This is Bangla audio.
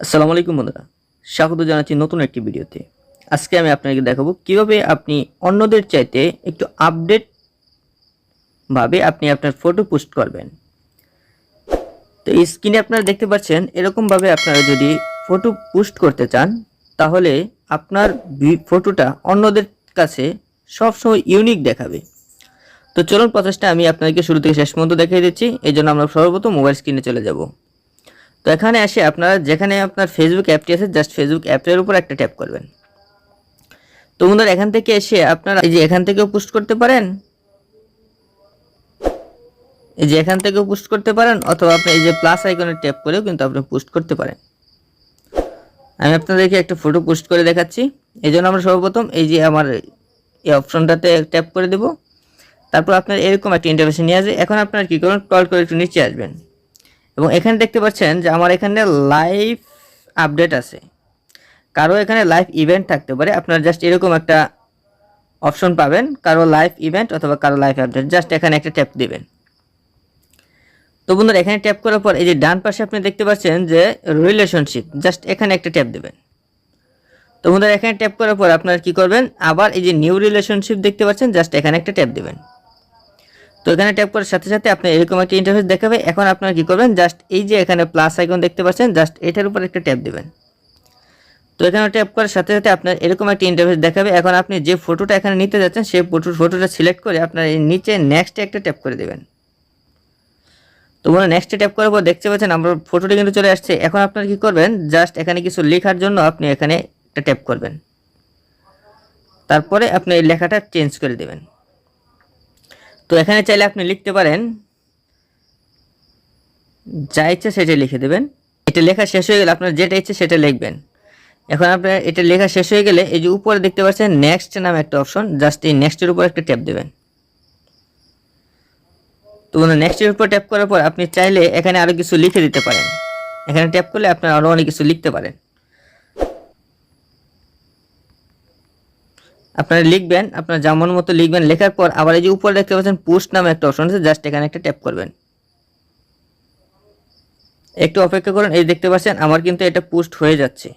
আসসালামু আলাইকুম বন্ধুরা, স্বাগত জানাচ্ছি নতুন একটি ভিডিওতে। আজকে আমি আপনাকে দেখাবো কীভাবে আপনি অন্যদের চাইতে একটু আপডেট ভাবে আপনি আপনার ফটো পোস্ট করবেন। তো এই স্ক্রিনে আপনারা দেখতে পাচ্ছেন এরকমভাবে আপনারা যদি ফটো পোস্ট করতে চান, তাহলে আপনার ফটোটা অন্যদের কাছে সবসময় ইউনিক দেখাবে। তো চলুন প্রচেষ্টা আমি আপনাকে শুরু থেকে শেষ পর্যন্ত দেখিয়ে দিচ্ছি এই জন্য আমরা সর্বপ্রথম মোবাইল স্ক্রিনে চলে যাব। তো এখানে এসে আপনারা যেখানে আপনার ফেসবুক অ্যাপটি আছে জাস্ট ফেসবুক অ্যাপের উপর একটা ট্যাপ করবেন। তো বন্ধুরা, এখান থেকে এসে আপনারা এই যে এখান থেকেও পোস্ট করতে পারেন। এই যে এখান থেকেও পোস্ট করতে পারেন, অথবা আপনি এই যে প্লাস আইকনে ট্যাপ করেও কিন্তু আপনি পোস্ট করতে পারেন। আমি আপনাদেরকে একটা ফটো পোস্ট করে দেখাচ্ছি। এই জন্য আমরা সর্বপ্রথম এই যে আমার এই অপশনটাতে ট্যাপ করে দেব। তারপর আপনার এরকম একটা ইন্টারভেশন নিয়ে আসবে। এখন আপনার কী করবেন? কল করে একটু নিচে আসবেন। এবং এখানে দেখতে পাচ্ছেন যে আমার এখানে লাইভ আপডেট আছে। কারও এখানে লাইভ ইভেন্ট থাকতে পারে। আপনার জাস্ট এরকম একটা অপশন পাবেন। কারও লাইভ ইভেন্ট অথবা কারও লাইভ আপডেট জাস্ট এখানে একটা ট্যাপ দিবেন। তো বন্ধুরা, এখানে ট্যাপ করার পর এই যে ডান পাশে আপনি দেখতে পাচ্ছেন যে রিলেশনশিপ জাস্ট এখানে একটা ট্যাপ দেবেন। তো বন্ধুরা, এখানে ট্যাপ করার পর আপনারা কি করবেন? আবার এই যে নিউ রিলেশনশিপ দেখতে পাচ্ছেন জাস্ট এখানে একটা ট্যাপ দেবেন। তো এখানে ট্যাপ করার সাথে সাথে আপনি এরকম একটা ইন্টারফেস দেখাবে। এখন আপনারা কি করবেন? জাস্ট এই যে এখানে প্লাস আইকন দেখতে পাচ্ছেন জাস্ট এটার উপর একটা ট্যাপ দিবেন। তো এখানে ট্যাপ করার সাথে সাথে আপনার এরকম একটা ইন্টারফেস দেখাবে। এখন আপনি যে ফটোটা এখানে নিতে যাচ্ছেন, সেই ফটো ফটোটা সিলেক্ট করে আপনার এই নিচে নেক্সটে একটা ট্যাপ করে দেবেন। তো মনে নেক্সটে ট্যাপ করার পর দেখতে পাচ্ছেন আমার ফটোটা কিন্তু চলে আসছে। এখন আপনারা কি করবেন? জাস্ট এখানে কিছু লেখার জন্য আপনি এখানে একটা ট্যাপ করবেন। তারপরে আপনি এই লেখাটা চেঞ্জ করে দেবেন। তো এখানে চাইলে আপনি লিখতে পারেন, যা ইচ্ছে সেটাই লিখে দেবেন। এটা লেখা শেষ হয়ে গেলে আপনার যেটা ইচ্ছে সেটা লিখবেন। এখন আপনার এটা লেখা শেষ হয়ে গেলে এই যে উপরে দেখতে পাচ্ছেন নেক্সট নামে একটা অপশন জাস্ট এই নেক্সটের উপর একটা ট্যাপ দেবেন। তো নেক্সটের উপর ট্যাপ করার পর আপনি চাইলে এখানে আরও কিছু লিখে দিতে পারেন। এখানে ট্যাপ করলে আপনার আরও অনেক কিছু লিখতে পারেন। আপনারা লিখবেন, আপনার যেমন মতো লিখবেন, লেখার পর আবার এই যে উপরে দেখতে পাচ্ছেন পোস্ট নামে একটা অপশন আছে জাস্ট এখানে একটা ট্যাপ করবেন। একটু অপেক্ষা করুন, এই দেখতে পাচ্ছেন আমার কিন্তু এটা পোস্ট হয়ে যাচ্ছে।